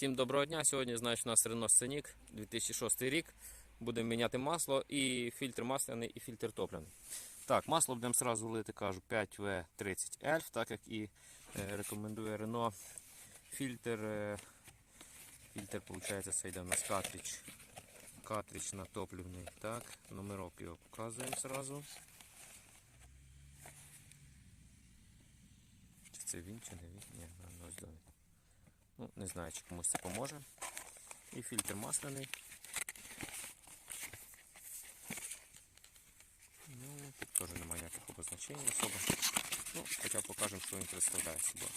Всім доброго дня. Сьогодні, значить, у нас Renault Scenic 2006 рік. Будемо міняти масло і фільтр масляний, і фільтр топливний. Так, масло будемо сразу лити, кажу, 5W30L, так як і е, рекомендує Renault. Фільтр, е, фільтр, виходить, це йде у нас картридж. Картридж на топливний. Так, номерок його показуємо сразу. Чи це він, чи не він? Ні, ну, ось довід. Ну, не знаю, чи комусь це поможе. І фільтр масляний. Ну, тут теж немає ніяких обозначень особо. Ну, хоча покажемо, що він представляє собою.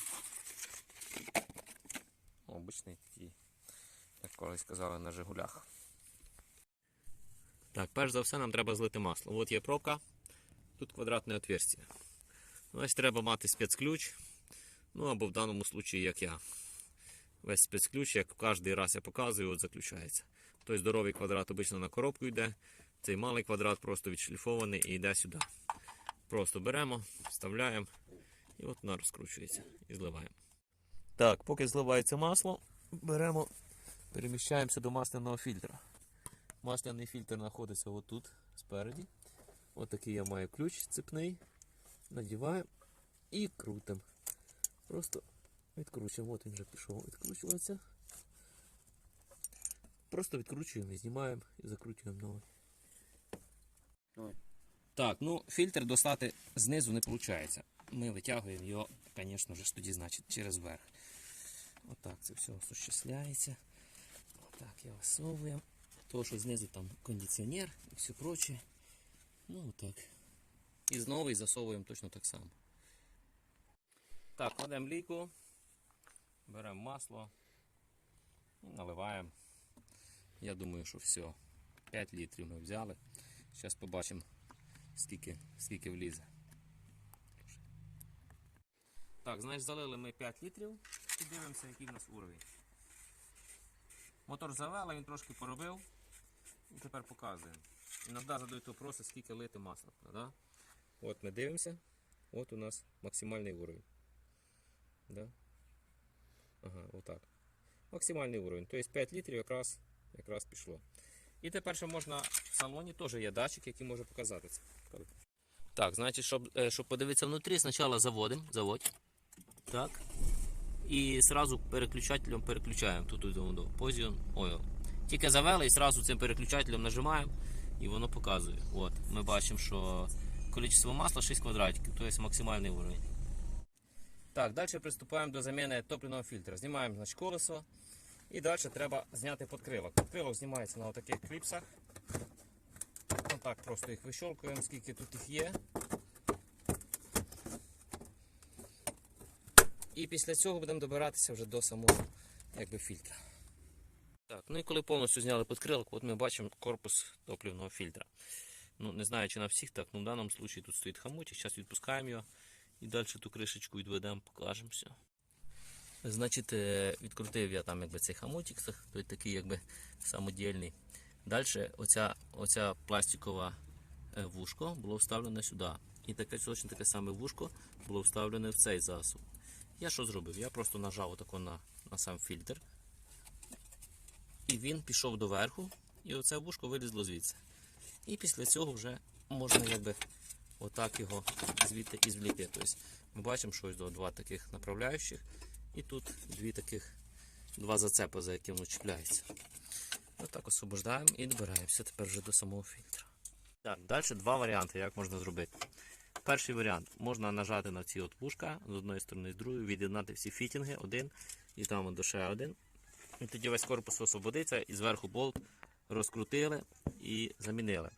Обичний такий, як колись казали, на Жигулях. Так, перш за все нам треба злити масло. От є пробка, тут квадратне отверстие. Ось треба мати спецключ. Ну або в даному случаї, як я. Весь спецключ, як кожен раз я показую, от заключається. Той здоровий квадрат обично на коробку йде, цей малий квадрат просто відшліфований і йде сюди. Просто беремо, вставляємо і от вона розкручується і зливаємо. Так, поки зливається масло, беремо, переміщаємося до масляного фільтра. Масляний фільтр знаходиться отут спереді. Ось такий я маю ключ цепний. Надіваємо і крутимо. Просто відкручуємо. От він вже пішов відкручуватися. Просто відкручуємо і знімаємо і закручуємо новий. Так, ну фільтр достати знизу не виходить. Ми витягуємо його, звісно ж, тоді, значить, через верх. Отак це все осуществляється. Отак його висовуємо. Того, що знизу там кондиціонер і все проче. Ну отак. І знову засовуємо точно так само. Так, кладемо лійку, беремо масло і наливаємо. Я думаю, що все. 5 літрів ми взяли. Зараз побачимо, скільки, скільки влізе. Так, значить залили ми 5 літрів і дивимося, який в нас уровень. Мотор завели, він трошки поробив. І тепер показуємо. Іноді задають вопроси, скільки лити масла. Да? От ми дивимося. От у нас максимальний уровень. Да? Ага, отак. Максимальний уровень. Тобто 5 літрів якраз, якраз пішло. І тепер ще можна в салоні теж є датчик, який може показати це. Так, значить, щоб, е, щоб подивитися внутрі, спочатку заводимо, заводь. Так. І одразу переключателем переключаємо тут до, Position Oil. Тільки завели і одразу цим переключателем нажимаємо і воно показує. От, Ми бачимо, що кількість масла 6 квадратиків, тобто максимальний уровень. Так, далі приступаємо до заміни топливного фільтра. Знімаємо значить, колесо і далі треба зняти подкрилок. Подкрилок знімається на таких кліпсах. Отак просто їх вищолкуємо, скільки тут їх є. І після цього будемо добиратися вже до самого якби, фільтра. Так, ну і коли повністю зняли подкрилок, от ми бачимо корпус топливного фільтра. Ну, не знаю, чи на всіх так, але в даному випадку тут стоїть хамутик, зараз відпускаємо його і далі ту кришечку відведемо, покажемо все. Значить, е, відкрутив я там якби, цей хамутик, той такий якби самодільний. Далі оця, оця пластикова е, вушко було вставлене сюди. І таке точно таке саме вушко було вставлене в цей засіб. Я що зробив? Я просто нажав отако на, на сам фільтр. І він пішов доверху, і оце вушко вилізло звідси. І після цього вже можна якби отак його звідти і звлікти. Тобто ми бачимо, що ось до два таких направляючих, і тут дві таких, два зацепи, за які воно чіпляється. Отак освобождаємо і добираємося тепер вже до самого фільтра. Так, далі два варіанти, як можна зробити. Перший варіант можна нажати на ці от вушка з одної сторони, з другої, від'єднати всі фітінги, один і там от ще один. І тоді весь корпус освободиться і зверху болт розкрутили і замінили.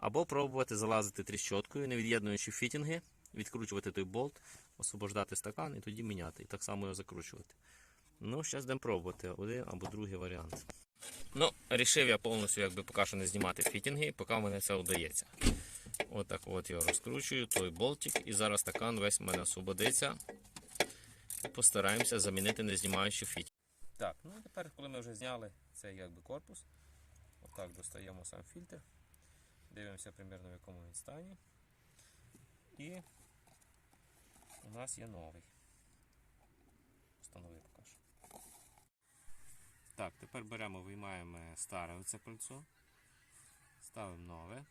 Або пробувати залазити тріщоткою, не від'єднуючи фітінги, відкручувати той болт, освобождати стакан і тоді міняти. І так само його закручувати. Ну, зараз будемо пробувати один або другий варіант. Ну, рішив я повністю якби поки що не знімати фітінги, поки мене це вдається. Отак от його розкручую, той болтик, і зараз стакан весь в мене освободиться. Постараємося замінити, не знімаючи фітінг. Так, ну тепер, коли ми вже зняли цей якби корпус, отак достаємо сам фільтр. Дивимося примерно в якому він стані. І у нас є новий. Встановив поки що. тепер беремо, виймаємо старе оце кольцо, ставимо нове.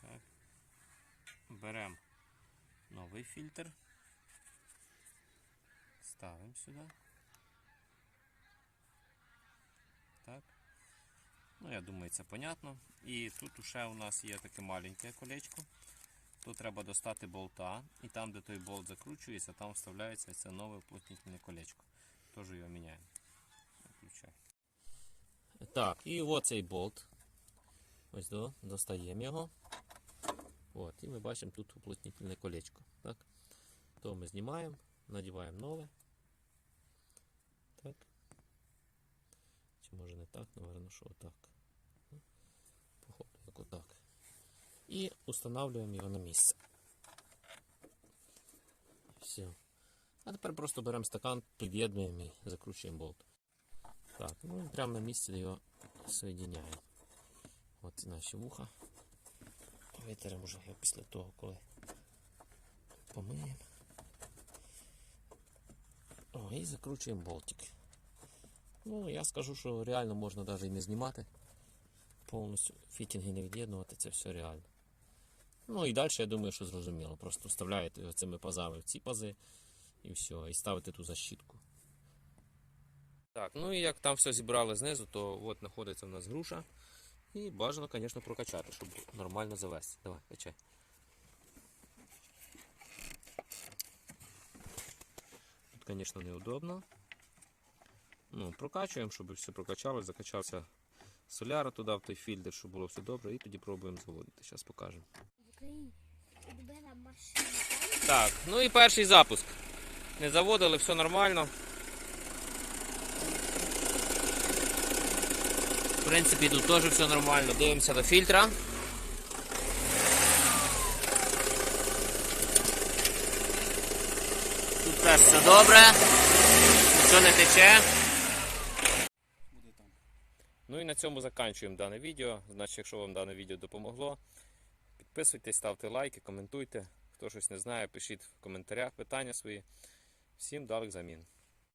Так. Беремо новий фільтр. Ставимо сюди. Ну, я думаю, це понятно. І тут ще у нас є таке маленьке колечко. Тут треба достати болта, і там, де той болт закручується, там вставляється це нове уплотнительне колечко. Теж його міняємо. Включай. Так, і оцей болт. Ось до, достаємо його. От, і ми бачимо тут уплотнительне колечко. Так? То ми знімаємо, надіваємо нове. Так. Чи може не так, напевно, що отак. Ну, Походу, як отак. І встановлюємо його на місце. Все. А тепер просто беремо стакан, під'єднуємо і закручуємо болт. Так, ну і прямо на місці його соєдиняємо. От наші вуха. Витеремо вже його після того, коли помиємо. О, і закручуємо болтик. Ну, я скажу, що реально можна навіть і не знімати. Повністю фітінги не від'єднувати, це все реально. Ну і далі, я думаю, що зрозуміло. Просто вставляєте цими пазами в ці пази і все, і ставите ту защитку. Так, ну і як там все зібрали знизу, то от знаходиться в нас груша. І бажано, звісно, прокачати, щоб нормально завести. Давай, качай. Тут, звісно, неудобно. Ну, прокачуємо, щоб все прокачалось, закачався соляра туди, в той фільтр, щоб було все добре, і тоді пробуємо заводити. Зараз покажемо. Так, ну і перший запуск. Не заводили, все нормально. В принципі, тут теж все нормально. Дивимося до фільтра. Тут теж все добре. Нічого не тече. Ну і на цьому закінчуємо дане відео. Значить, якщо вам дане відео допомогло, підписуйтесь, ставте лайки, коментуйте. Хто щось не знає, пишіть в коментарях питання свої. Всім далих замін.